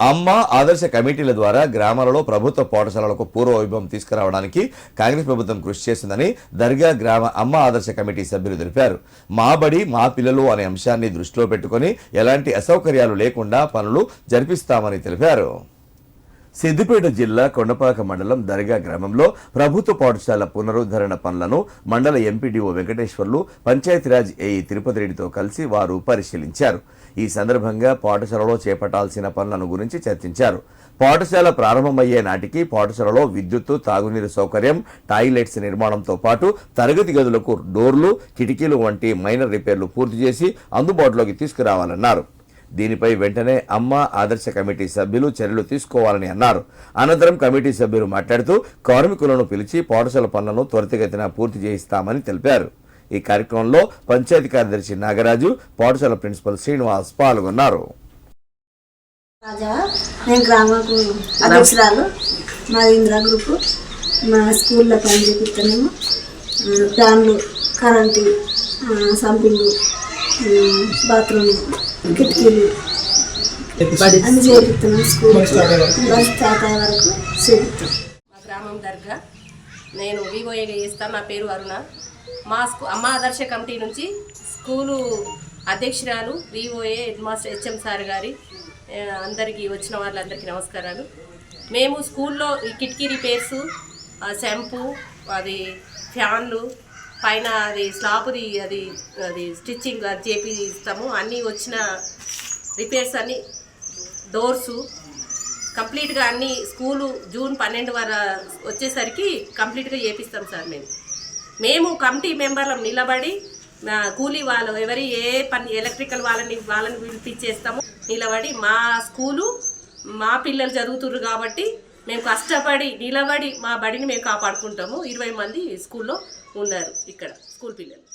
అమ్మ ఆదర్శ కమిటీల ద్వారా గ్రామాలలో ప్రభుత్వ పాఠశాలలకు పూర్వ వైభవం తీసుకురావడానికి కాంగ్రెస్ ప్రభుత్వం కృషి చేసిందని దర్గా గ్రామ అమ్మ ఆదర్శ కమిటీ సభ్యులు తెలిపారు. మా బడి మా పిల్లలు అనే అంశాన్ని దృష్టిలో పెట్టుకొని ఎలాంటి అసౌకర్యాలు లేకుండా పనులు జరిపిస్తామని తెలిపారు. సిద్దిపేట జిల్లా కొండపాక మండలం దర్గా గ్రామంలో ప్రభుత్వ పాఠశాల పునరుద్ధరణ పనులను మండల ఎంపీడీఓ వెంకటేశ్వర్లు పంచాయతీరాజ్ ఏఈ తిరుపతి రెడ్డితో కలిసి వారు పరిశీలించారు. ఈ సందర్భంగా పాఠశాలలో చేపట్టాల్సిన పనులను గురించి చర్చించారు. పాఠశాల ప్రారంభమయ్యే నాటికి పాఠశాలలో విద్యుత్తు తాగునీరు సౌకర్యం టాయిలెట్స్ నిర్మాణంతో పాటు తరగతి గదులకు డోర్లు కిటికీలు వంటి మైనర్ రిపేర్లు పూర్తి చేసి అందుబాటులోకి తీసుకురావాలన్నారు. దీనిపై వెంటనే అమ్మ ఆదర్శ కమిటీ సభ్యులు చర్యలు తీసుకోవాలని అన్నారు. అనంతరం కమిటీ సభ్యులు మాట్లాడుతూ కార్మికులను పిలిచి పాఠశాల పనులను త్వరితగతిన పూర్తి చేయిస్తామని తెలిపారు. ఈ కార్యక్రమంలో పంచాయతీ కార్యదర్శి నాగరాజు పాఠశాల ప్రిన్సిపల్ శ్రీనివాస్ పాల్గొన్నారు. రాజా నేను గ్రామకు అధ్యక్షురాలు. మా స్కూల్లో పని చేపిస్తున్నాము ఫ్యాన్లు కరెంటు సంపింగ్ బాత్రూమ్ కిటికీలు అన్ని చేపిస్తున్నాం స్కూల్ బస్ అయ్యే వరకు? చేపిస్తాం మా గ్రామం దర్గా. నేను వివోఏగా చేస్తాను నా పేరు అరుణ. మా స్కూ అమ్మ ఆదర్శ కమిటీ నుంచి స్కూలు అధ్యక్షురాలు VOA head master HM sir గారి అందరికీ వచ్చిన వాళ్ళందరికీ నమస్కారాలు. మేము స్కూల్లో ఈ కిటికీ రిపేర్స్ షాంపూ అది ఫ్యాన్లు పైన అది స్లాబ్ది అది అది స్టిచ్చింగ్ అది చేపిస్తాము అన్నీ వచ్చిన రిపేర్స్ అన్నీ డోర్సు. కంప్లీట్గా అన్ని స్కూలు జూన్ పన్నెండు వర వచ్చేసరికి కంప్లీట్గా చేపిస్తాం సార్ మేము. మేము కమిటీ మెంబర్లం నిలబడి కూలీ వాళ్ళు ఎవరి ఏ పని ఎలక్ట్రికల్ వాళ్ళని వాళ్ళని పిలిపించేస్తాము నిలబడి మా స్కూలు మా పిల్లలు చదువుతున్నారు కాబట్టి మేము కష్టపడి నిలబడి మా బడిని మేము కాపాడుకుంటాము. ఇరవై మంది స్కూల్లో ఉన్నారు ఇక్కడ స్కూల్ పిల్లలు.